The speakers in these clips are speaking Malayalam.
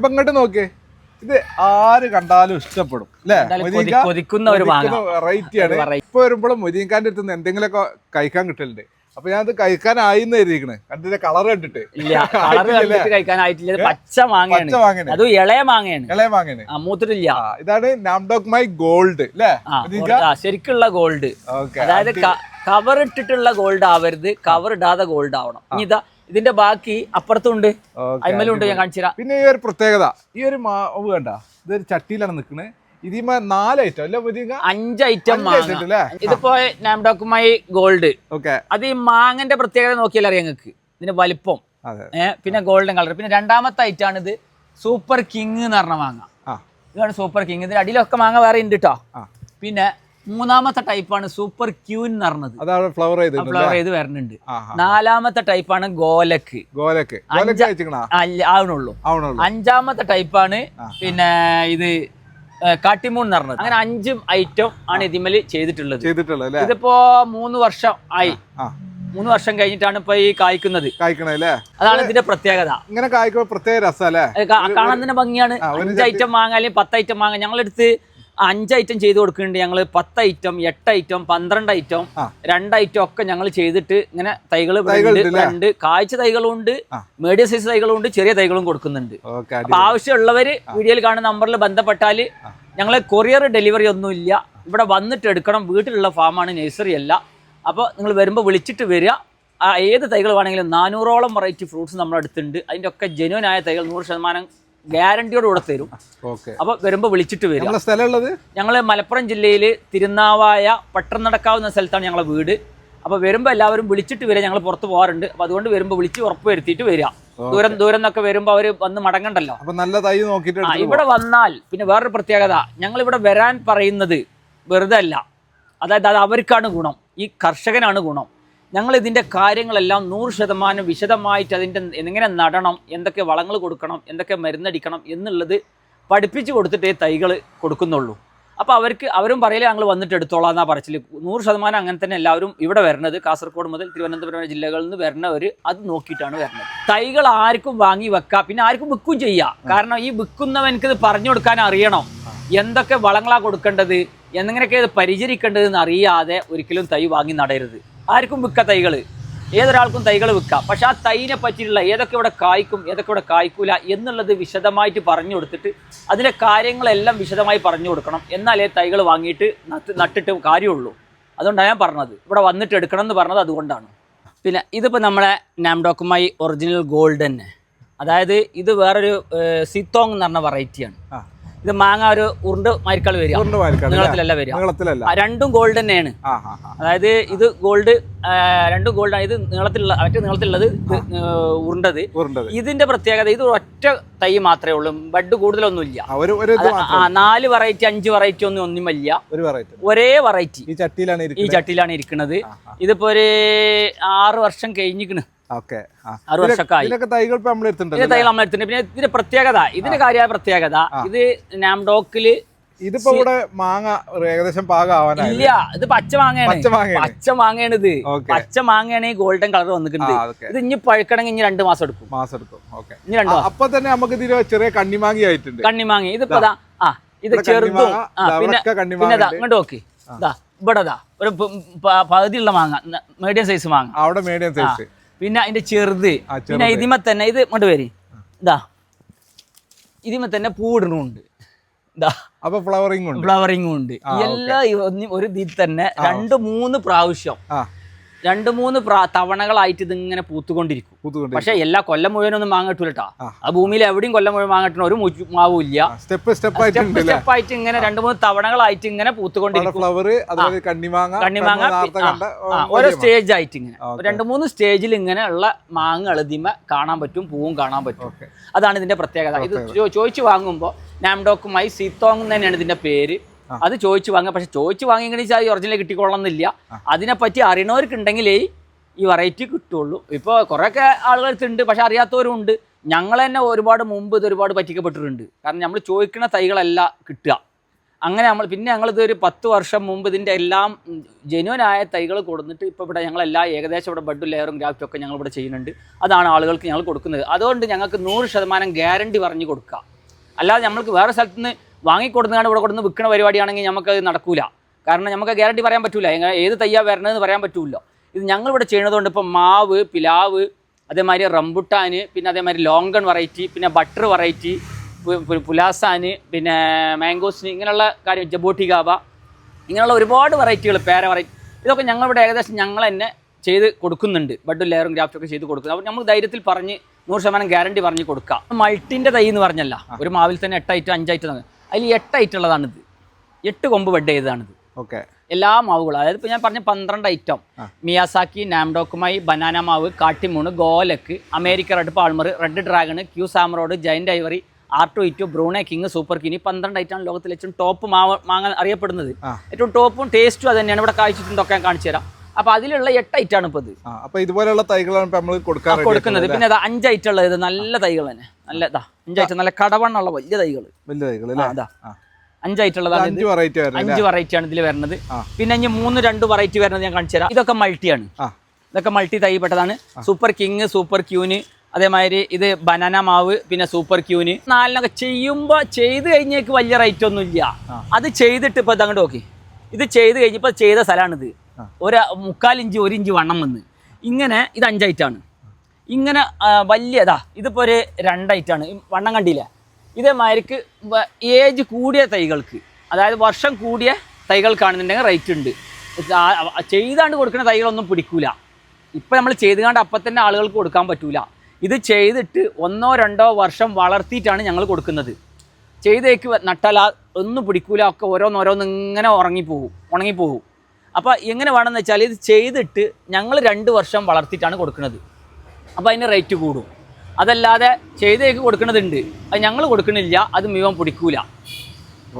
അപ്പൊ ഇങ്ങോട്ട് നോക്ക്. ഇത് ആര് കണ്ടാലും ഇഷ്ടപ്പെടും അല്ലേ? കൊതിക്കുന്ന ഒരു. വെറൈറ്റി ആണ്. ഇപ്പൊ വരുമ്പോഴും മൊരീൻഖാന്റെ അടുത്ത് നിന്ന് എന്തെങ്കിലുമൊക്കെ കഴിക്കാൻ കിട്ടലുണ്ട്. അപ്പൊ ഞാൻ അത് കഴിക്കാനായി എഴുതിയിരിക്കണേ കണ്ടിന്റെ കളർ കണ്ടിട്ട് കണ്ടിട്ട് കഴിക്കാനായിട്ടില്ല പച്ച മാങ്ങയാണ്. അത് ഇളയ മാങ്ങയാണ്. ഇളയ മൂത്തിട്ടില്ല. ഇതാണ് നാംഡോക് മൈ ഗോൾഡ് അല്ലേ? ശരിക്കുള്ള ഗോൾഡ്. അതായത് കവർ ഇട്ടിട്ടുള്ള ഗോൾഡ് ആവരുത്. കവർ ഇടാതെ ഗോൾഡ് ആവണം. ഇനി ഇതാ ഇതിന്റെ ബാക്കി അപ്പുറത്തുണ്ട്. അയ്മലുണ്ട് ഞാൻ കാണിച്ചു തരാം പിന്നെ ഈ ഒരു പ്രത്യേകത ഈ ഒരു മാവ് കണ്ട ഇതൊരു ചട്ടിയിലാണ് നിൽക്കുന്നത് ഇതിമ നാല് ഐറ്റം അല്ല അഞ്ച് ഐറ്റം മാങ്ങ? ഇതിപ്പോ നാംഡോക്കുമായി ഗോൾഡ് ഓക്കെ. അത് ഈ മാങ്ങന്റെ പ്രത്യേകത നോക്കിയാൽ അറിയാം നിങ്ങൾക്ക്. ഇതിന്റെ വലിപ്പം. പിന്നെ ഗോൾഡൻ കളർ പിന്നെ രണ്ടാമത്തെ ഐറ്റം ആണ് ഇത് സൂപ്പർ കിങ് എന്ന് പറഞ്ഞ മാങ്ങ. ഇതാണ് സൂപ്പർ കിങ് ഇതിന്റെ അടിയിലൊക്കെ മാങ്ങ വേറെ ഉണ്ട് കേട്ടോ പിന്നെ മൂന്നാമത്തെ ടൈപ്പാണ് സൂപ്പർ ക്യൂൻ എന്ന് പറഞ്ഞത്. അതാണ് ഫ്ലവർ ചെയ്ത് ഫ്ലവർ ചെയ്ത് വരുന്നുണ്ട് നാലാമത്തെ ടൈപ്പാണ് ഗോലക്ക്. ഗോലക്ക്. ആവണുള്ളൂ. അഞ്ചാമത്തെ ടൈപ്പാണ് പിന്നെ ഇത് കാട്ടിമൂൺ എന്ന് പറഞ്ഞത്. അങ്ങനെ അഞ്ചും ഐറ്റം ആണ് ഇതിമൽ ചെയ്തിട്ടുള്ളത്. ചെയ്തിട്ടുള്ളത് ഇതിപ്പോ മൂന്ന് വർഷം ആയി. മൂന്ന് വർഷം കഴിഞ്ഞിട്ടാണ് ഇപ്പൊ ഈ കായ്ക്കുന്നത്. അതാണ് ഇതിന്റെ പ്രത്യേകത. ഇങ്ങനെ കായ്ക്കുമ്പോൾ പ്രത്യേക രസമല്ലേ കാണാൻ തന്നെ ഭംഗിയാണ്. അഞ്ച് ഐറ്റം അല്ലെങ്കിൽ പത്ത് ഐറ്റം വാങ്ങാൻ ഞങ്ങളെടുത്ത് അഞ്ച് ഐറ്റം ചെയ്ത് കൊടുക്കുന്നുണ്ട്. ഞങ്ങൾ പത്ത് ഐറ്റം എട്ട് ഐറ്റം പന്ത്രണ്ട് ഐറ്റം. രണ്ട് ഐറ്റം ഒക്കെ ഞങ്ങൾ ചെയ്തിട്ട് ഇങ്ങനെ തൈകൾ? ഉണ്ട് കാഴ്ച തൈകളും ഉണ്ട്. മീഡിയം സൈസ് തൈകളും ഉണ്ട് ചെറിയ തൈകളും കൊടുക്കുന്നുണ്ട്. അപ്പൊ ആവശ്യമുള്ളവര് വീഡിയോയിൽ കാണുന്ന നമ്പറിൽ ബന്ധപ്പെട്ടാൽ ഞങ്ങളെ കൊറിയർ ഡെലിവറി ഒന്നും ഇല്ല. ഇവിടെ വന്നിട്ട് എടുക്കണം. വീട്ടിലുള്ള ഫാമാണ് നഴ്സറി അല്ല. അപ്പോൾ നിങ്ങൾ വരുമ്പോൾ വിളിച്ചിട്ട് വരിക. ഏത് തൈകൾ വേണമെങ്കിലും നാനൂറോളം വെറൈറ്റി ഫ്രൂട്ട്സ് നമ്മുടെ അടുത്തുണ്ട്. അതിന്റെ ഒക്കെ ജെന്യൂൻ ആയ തൈകൾ നൂറ് ശതമാനം ഗ്യാരണ്ടിയോട് കൂടെ തരും. ഓക്കെ. അപ്പോൾ വരുമ്പോൾ വിളിച്ചിട്ട് വരും സ്ഥലമുള്ളത്? ഞങ്ങൾ മലപ്പുറം ജില്ലയിൽ തിരുനാവായ പട്ടം നടക്കാവുന്ന സ്ഥലത്താണ് ഞങ്ങളെ വീട്. അപ്പൊ വരുമ്പോ എല്ലാവരും വിളിച്ചിട്ട് വരിക. ഞങ്ങൾ പുറത്ത് പോകാറുണ്ട്. അപ്പൊ അതുകൊണ്ട് വരുമ്പോ വിളിച്ച് ഉറപ്പ് വരുത്തിയിട്ട് വരിക. ദൂരം ദൂരം എന്നൊക്കെ വരുമ്പോ അവർ വന്ന് മടങ്ങണ്ടല്ലോ. അപ്പൊ നല്ല തൈ നോക്കിട്ട് ഇവിടെ വന്നാൽ പിന്നെ വേറൊരു പ്രത്യേകത. ഞങ്ങൾ ഇവിടെ വരാൻ പറയുന്നത് വെറുതെ അല്ല. അതായത് അത് അവർക്കാണ് ഗുണം. ഈ കർഷകനാണ് ഗുണം. ഞങ്ങൾ ഇതിന്റെ കാര്യങ്ങളെല്ലാം നൂറ് ശതമാനം വിശദമായിട്ട് അതിന്റെ എങ്ങനെ നടണം എന്തൊക്കെ വളങ്ങൾ കൊടുക്കണം എന്തൊക്കെ മരുന്നടിക്കണം എന്നുള്ളത് പഠിപ്പിച്ച് കൊടുത്തിട്ടേ തൈകൾ കൊടുക്കുന്നുള്ളൂ. അപ്പോൾ അവർക്ക് അവരും പറയില്ല ഞങ്ങൾ വന്നിട്ട് എടുത്തോളാം എന്നാ പറച്ചിൽ നൂറ് ശതമാനം അങ്ങനെ തന്നെ എല്ലാവരും ഇവിടെ വരുന്നത് കാസർഗോഡ് മുതൽ തിരുവനന്തപുരം ജില്ലകളിൽ നിന്ന് വരുന്നവർ അത് നോക്കിയിട്ടാണ് വരുന്നത്. തൈകൾ ആർക്കും വാങ്ങി വെക്കാം പിന്നെ ആർക്കും വിൽക്കും ചെയ്യാം. കാരണം ഈ വിൽക്കുന്നവനക്ക് ഇത് പറഞ്ഞു കൊടുക്കാൻ അറിയണം. എന്തൊക്കെ വളങ്ങളാണ് കൊടുക്കേണ്ടത് എന്നെങ്ങനെയൊക്കെ ഇത് പരിചരിക്കേണ്ടതെന്ന് അറിയാതെ ഒരിക്കലും തൈ വാങ്ങി നടരുത്. ആർക്കും വിൽക്കുക തൈകൾ ഏതൊരാൾക്കും തൈകൾ വിൽക്കാം. പക്ഷെ ആ തൈനെ പറ്റിയിട്ടുള്ള ഏതൊക്കെ ഇവിടെ കായ്ക്കും ഏതൊക്കെ ഇവിടെ കായ്ക്കൂല എന്നുള്ളത് വിശദമായിട്ട് പറഞ്ഞു കൊടുത്തിട്ട് അതിലെ കാര്യങ്ങളെല്ലാം വിശദമായി പറഞ്ഞു കൊടുക്കണം. എന്നാലേ തൈകൾ വാങ്ങിയിട്ട് നട്ട് നട്ടിട്ട് കാര്യമുള്ളൂ. അതുകൊണ്ടാണ് ഞാൻ പറഞ്ഞത്. ഇവിടെ വന്നിട്ട് എടുക്കണം എന്ന് പറഞ്ഞത് അതുകൊണ്ടാണ്. പിന്നെ ഇതിപ്പോൾ നമ്മളെ നാംഡോക്കുമായി ഒറിജിനൽ ഗോൾഡ് തന്നെ. അതായത് ഇത് വേറൊരു സിത്തോങ് എന്ന് പറഞ്ഞ വെറൈറ്റിയാണ് ആ. ഇത് മാങ്ങ ഒരു ഉരുണ്ട് മരിക്കൾ വരിക. നീളത്തിലല്ല രണ്ടും ഗോൾഡ് തന്നെയാണ്. അതായത് ഇത് ഗോൾഡ് രണ്ടും ഗോൾഡാണ് ഇത് നീളത്തിലുള്ള മറ്റേ നീളത്തിലുള്ളത് ഉരുണ്ടത്. ഇതിന്റെ പ്രത്യേകത ഇത് ഒറ്റ തൈ മാത്രമേ ഉള്ളൂ. ബഡ് കൂടുതലൊന്നുമില്ല നാല് വെറൈറ്റി അഞ്ച് വെറൈറ്റി ഒന്നും ഒന്നുമില്ല ഒരു വെറൈറ്റി ഒരേ വെറൈറ്റി ഈ ചട്ടിയിലാണ് ഇരിക്കുന്നത്. ഇതിപ്പോ ഒരു ആറ് വർഷം കഴിഞ്ഞിക്കണ് ഓക്കെ. ആറ് വർഷമൊക്കെ ആയി ഇതിനൊക്കെ തൈകൾ നമ്മൾ ഇതിന്റെ എടുത്തിട്ടുണ്ടല്ലോ? തൈകൾ നമ്മൾ എടുത്തിട്ടുണ്ട്. പിന്നെ ഇതിന്റെ പ്രത്യേകത ഇതിന്റെ കാര്യമായ പ്രത്യേകത ഇത് നാംഡോക്കിൽ ഇതിപ്പോ ഇവിടെ മാങ്ങ ഏകദേശം പാകമാവാനായി ഇല്ല ഇത് പച്ച മാങ്ങയാണ്. പച്ച മാങ്ങയാണ്. ഇത്. പച്ച മാങ്ങയാണ് ഈ ഗോൾഡൻ കളർ വന്നിട്ടുണ്ട്. ഇത് ഇനി പഴുക്കണമെങ്കിൽ ഇനി രണ്ട് മാസം എടുക്കും. മാസം എടുക്കും ഓക്കെ. ഇനി രണ്ട് മാസം. അപ്പൊ തന്നെ നമുക്ക് ഇതിന് ചെറിയ കണ്ണിമാങ്ങി ആയിട്ടുണ്ട്. കണ്ണിമാങ്ങി. ഇതിപ്പോ ആ ഇത് ചെറുതും പിന്നെ പിന്നെ. ഇങ്ങോട്ട് നോക്കി. ദാ ഇവിടെ ഒരു പകുതിയുള്ള മാങ്ങ മീഡിയം സൈസ് മാങ്ങ. അവിടെ മീഡിയം സൈസ്. പിന്നെ അതിന്റെ ചെറുത്. പിന്നെ ഇതിമ തന്നെ ഇത് ഇങ്ങോട്ട് വരി. ഇതാ. ഇതിമ തന്നെ പൂടണുണ്ട് അപ്പൊ ഫ്ലവറിംഗ് ഉണ്ട്. ഫ്ലവറിങ്ങും ഉണ്ട്. എല്ലാം ഒരു ഇതിൽ തന്നെ രണ്ട് മൂന്ന് പ്രാവശ്യം രണ്ട് മൂന്ന് തവണകളായിട്ട് ഇതിങ്ങനെ പൂത്തുകൊണ്ടിരിക്കും. പക്ഷെ എല്ലാ കൊല്ലം മുഴുവനൊന്നും മാങ്ങട്ടൂലട്ടാ ആ. ആ ഭൂമിയിൽ എവിടെയും കൊല്ലം മുഴുവൻ മാങ്ങട്ടണ ഒരു മാവില്ല മാവും ഇല്ല. സ്റ്റെപ്പ് സ്റ്റെപ്പ് ആയിട്ട് സ്റ്റെപ്പ് ആയിട്ട് ഇങ്ങനെ രണ്ട് മൂന്ന് തവണകളായിട്ട് ഇങ്ങനെ പൂത്തുകൊണ്ടിരിക്കും. കണ്ണിമാങ്ങ കണ്ണിമാങ്ങ ഓരോ സ്റ്റേജ് ആയിട്ട് ഇങ്ങനെ. രണ്ടു മൂന്ന് സ്റ്റേജിൽ ഇങ്ങനെ ഉള്ള മാങ്ങ എളുതിമ കാണാൻ പറ്റും പൂവും കാണാൻ പറ്റും. അതാണ് ഇതിന്റെ പ്രത്യേകത. ഇത് ചോദിച്ചു വാങ്ങുമ്പോൾ നാംഡോക്കുമായി സീത്തോങ് തന്നെയാണ് ഇതിന്റെ പേര്. അത് ചോദിച്ചു വാങ്ങുക. പക്ഷെ ചോദിച്ചു വാങ്ങിയെങ്കിൽ ഈ ഒറിജിനൽ കിട്ടിക്കൊള്ളണമെന്നില്ല അതിനെപ്പറ്റി അറിയണവർക്കുണ്ടെങ്കിലേ ഈ വെറൈറ്റി കിട്ടുള്ളൂ ഇപ്പോൾ കുറേയൊക്കെ ആളുകൾക്കുണ്ട്. പക്ഷെ അറിയാത്തവരും ഉണ്ട് ഞങ്ങൾ തന്നെ ഒരുപാട് മുമ്പ് ഇത് ഒരുപാട് പറ്റിക്കപ്പെട്ടിട്ടുണ്ട്. കാരണം നമ്മൾ ചോദിക്കുന്ന തൈകളല്ല കിട്ടുക. അങ്ങനെ നമ്മൾ പിന്നെ ഞങ്ങളിത് ഒരു പത്ത് വർഷം മുമ്പ് ഇതിന്റെ എല്ലാം ജെനുവനായ തൈകൾ കൊടുത്തിട്ട് ഇപ്പോൾ ഇവിടെ ഞങ്ങളെല്ലാം ഏകദേശം ഇവിടെ ബഡ് ലെയറും ഗ്രാഫ്റ്റും ഒക്കെ ഞങ്ങൾ ഇവിടെ ചെയ്യുന്നുണ്ട്. അതാണ് ആളുകൾക്ക് ഞങ്ങൾ കൊടുക്കുന്നത്. അതുകൊണ്ട് ഞങ്ങൾക്ക് നൂറ് ശതമാനം ഗ്യാരണ്ടി പറഞ്ഞു കൊടുക്കുക. അല്ലാതെ നമ്മൾക്ക് വേറെ സ്ഥലത്ത് നിന്ന് വാങ്ങിക്കൊടുന്നാണ് ഇവിടെ കൊടുന്ന് വിൽക്കുന്ന പരിപാടിയാണെങ്കിൽ നമുക്ക് അത് നടക്കൂല. കാരണം നമുക്ക് ഗ്യാരണ്ടി പറയാൻ പറ്റില്ല ഏത് തയ്യാ വരണതെന്ന് പറയാൻ പറ്റില്ല. ഇത് ഞങ്ങളിവിടെ ചെയ്യുന്നതുകൊണ്ട് ഇപ്പം മാവ് പിലാവ് അതേമാതിരി റംബുട്ടാൻ പിന്നെ അതേമാതിരി ലോങ്കൺ വെറൈറ്റി പിന്നെ ബട്ടർ വെറൈറ്റി പുലാസാൻ പിന്നെ മാംഗോസിന് ഇങ്ങനെയുള്ള കാര്യം ജബോട്ടി ഗാബ ഇങ്ങനെയുള്ള ഒരുപാട് വെറൈറ്റികൾ പേര വെറൈറ്റി ഇതൊക്കെ ഞങ്ങളിവിടെ ഏകദേശം ഞങ്ങൾ തന്നെ ചെയ്ത് കൊടുക്കുന്നുണ്ട്. ബഡ് ലെയറും ഗ്രാഫ്റ്റും ഒക്കെ ചെയ്ത് കൊടുക്കുന്നത് അപ്പോൾ നമ്മൾ ധൈര്യത്തിൽ പറഞ്ഞ് നൂറ് ശതമാനം ഗ്യാരണ്ടി പറഞ്ഞ് കൊടുക്കുക മൾട്ടിന്റെ തൈ എന്ന് പറഞ്ഞല്ല. ഒരു മാവിൽ തന്നെ എട്ടായിട്ട് അഞ്ചായിട്ട് തന്നെ. അതിൽ എട്ട് ഐറ്റം ഉള്ളതാണിത്. എട്ട് കൊമ്പ് ബെഡ് ചെയ്തതാണിത്. ഓക്കെ. എല്ലാ മാവുകളും അതായത് ഇപ്പോൾ ഞാൻ പറഞ്ഞ പന്ത്രണ്ട് ഐറ്റം മിയാസാക്കി നാംഡോക്കുമായി ബനാന മാവ് കാട്ടിമൂണ് ഗോലക്ക് America red palmer red dragon Q സാമറോഡ് ജയന്റ് ഐവറി ടു ഇറ്റു ബ്രൂണെ കിങ് സൂപ്പർ കിനി പന്ത്രണ്ട് ഐറ്റമാണ് ലോകത്തിൽ ഏറ്റവും ടോപ്പ് മാവ് മാങ്ങ അറിയപ്പെടുന്നത്. ഏറ്റവും ടോപ്പും ടേസ്റ്റും അത് തന്നെയാണ്. ഇവിടെ കാഴ്ചിട്ടുണ്ടൊക്കെ ഞാൻ കാണിച്ചു തരാം അപ്പോൾ അതിലുള്ള എട്ട് ഐറ്റാണ് ഇപ്പൊ ഇത്. അപ്പൊ ഇതുപോലെയുള്ള തൈകളാണ് നമ്മൾ ready കൊടുക്കുന്നത്. പിന്നെ അതാ അഞ്ച് ഐറ്റം ഉള്ളത്. ഇത് നല്ല തൈകൾ തന്നെ. നല്ല ഇതാ അഞ്ച് ഐറ്റം നല്ല കടവണ്ണുള്ള വലിയ തൈകൾ വലിയ തൈകൾ അതാ അഞ്ചായിട്ടുള്ളതാണ് അഞ്ച് വെറൈറ്റി വരുന്നത് അഞ്ച് വെറൈറ്റി ആണ് ഇതിൽ വരുന്നത്. പിന്നെ ഇനി മൂന്ന് രണ്ട് വെറൈറ്റി വരുന്നത് ഞാൻ കാണിച്ചു തരാം. ഇതൊക്കെ മൾട്ടിയാണ് ഇതൊക്കെ മൾട്ടി തൈപ്പെട്ടതാണ് സൂപ്പർ കിങ് സൂപ്പർ ക്യൂന് അതേമാതിരി ഇത് ബനാന മാവ് പിന്നെ സൂപ്പർ ക്യൂന് നാലിനൊക്കെ ചെയ്യുമ്പോൾ ചെയ്ത് കഴിഞ്ഞേക്ക് വലിയ റേറ്റ് ഒന്നും ഇല്ല അത് ചെയ്തിട്ട് ഇപ്പോൾ ഇതങ്ങോട്ട് നോക്കി. ഇത് ചെയ്ത് കഴിഞ്ഞപ്പോൾ ചെയ്ത സ്ഥലമാണിത്. ഒരു മുക്കാൽ ഇഞ്ച് ഒരു ഇഞ്ച് വണ്ണം വന്ന്. ഇങ്ങനെ ഇത് അഞ്ചൈറ്റാണ് ഇങ്ങനെ വലിയതാ ഇതിപ്പോൾ ഒരു രണ്ടൈറ്റാണ് വണ്ണം കണ്ടില്ല? ഇതേമാതിരിക്ക് ഏജ് കൂടിയ തൈകൾക്ക് അതായത് വർഷം കൂടിയ തൈകൾക്കാണെന്നുണ്ടെങ്കിൽ റേറ്റ് ഉണ്ട്. ചെയ്താണ്ട് കൊടുക്കുന്ന തൈകളൊന്നും പിടിക്കൂല. ഇപ്പം നമ്മൾ ചെയ്തുകൊണ്ട് അപ്പം തന്നെ ആളുകൾക്ക് കൊടുക്കാൻ പറ്റൂല. ഇത് ചെയ്തിട്ട് ഒന്നോ രണ്ടോ വർഷം വളർത്തിയിട്ടാണ് ഞങ്ങൾ കൊടുക്കുന്നത്. ചെയ്തേക്ക് നട്ടാൽ ഒന്നും പിടിക്കൂല. ഒക്കെ ഓരോന്നോരോന്ന് ഇങ്ങനെ ഉറങ്ങിപ്പോകും ഉണങ്ങിപ്പോവും. അപ്പോൾ എങ്ങനെ വേണമെന്ന് വെച്ചാൽ ഇത് ചെയ്തിട്ട് ഞങ്ങൾ രണ്ട് വർഷം വളർത്തിയിട്ടാണ് കൊടുക്കുന്നത്. അപ്പോൾ അതിന് റേറ്റ് കൂടും. അതല്ലാതെ ചെയ്തേക്ക് കൊടുക്കുന്നതുണ്ട്. അത് ഞങ്ങൾ കൊടുക്കുന്നില്ല അത് മുഴുവൻ പിടിക്കൂല.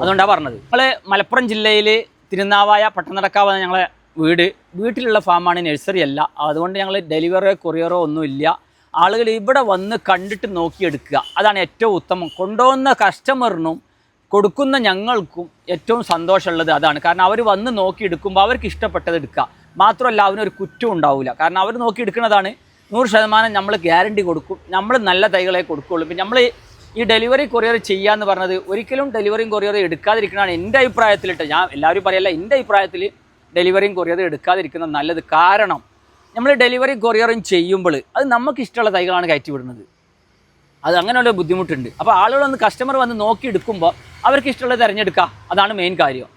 അതുകൊണ്ടാണ് പറഞ്ഞത്. നമ്മൾ മലപ്പുറം ജില്ലയിൽ തിരുനാവായ പട്ടണടക്കാവ് ഞങ്ങളെ വീട്. വീട്ടിലുള്ള ഫാമാണ് നഴ്സറി അല്ല. അതുകൊണ്ട് ഞങ്ങൾ ഡെലിവറിയോ കൊറിയറോ ഒന്നുമില്ല ആളുകൾ ഇവിടെ വന്ന് കണ്ടിട്ട് നോക്കിയെടുക്കുക. അതാണ് ഏറ്റവും ഉത്തമം. കൊണ്ടുവന്ന കസ്റ്റമറിനും കൊടുക്കുന്ന ഞങ്ങൾക്കും ഏറ്റവും സന്തോഷമുള്ളത് അതാണ്. കാരണം അവർ വന്ന് നോക്കി എടുക്കുമ്പോൾ അവർക്ക് ഇഷ്ടപ്പെട്ടത് എടുക്കുക. മാത്രമല്ല അവനൊരു കുറ്റം ഉണ്ടാവില്ല കാരണം അവർ നോക്കി എടുക്കുന്നതാണ് നൂറ് ശതമാനം നമ്മൾ ഗ്യാരണ്ടി കൊടുക്കും. നമ്മൾ നല്ല തൈകളെ കൊടുക്കുകയുള്ളൂ. പിന്നെ നമ്മൾ ഈ ഡെലിവറി കൊറിയർ ചെയ്യാന്ന് പറഞ്ഞത് ഒരിക്കലും ഡെലിവറിയും കൊറിയർ എടുക്കാതിരിക്കണതാണ് എന്റെ അഭിപ്രായത്തിലിട്ട്. ഞാൻ എല്ലാവരും പറയല്ല എന്റെ അഭിപ്രായത്തിൽ ഡെലിവറിയും കൊറിയർ എടുക്കാതിരിക്കുന്നത് നല്ലത്. കാരണം നമ്മൾ ഡെലിവറി കൊറിയറും ചെയ്യുമ്പോൾ അത് നമുക്ക് ഇഷ്ടമുള്ള തൈകളാണ് കയറ്റി വിടുന്നത്. അത് അങ്ങനെയുള്ള ബുദ്ധിമുട്ടുണ്ട്. അപ്പോൾ ആളുകളൊന്ന് കസ്റ്റമർ വന്ന് നോക്കി എടുക്കുമ്പോൾ അവർക്ക് ഇഷ്ടമുള്ളത് തിരഞ്ഞെടുക്കുക അതാണ് മെയിൻ കാര്യം.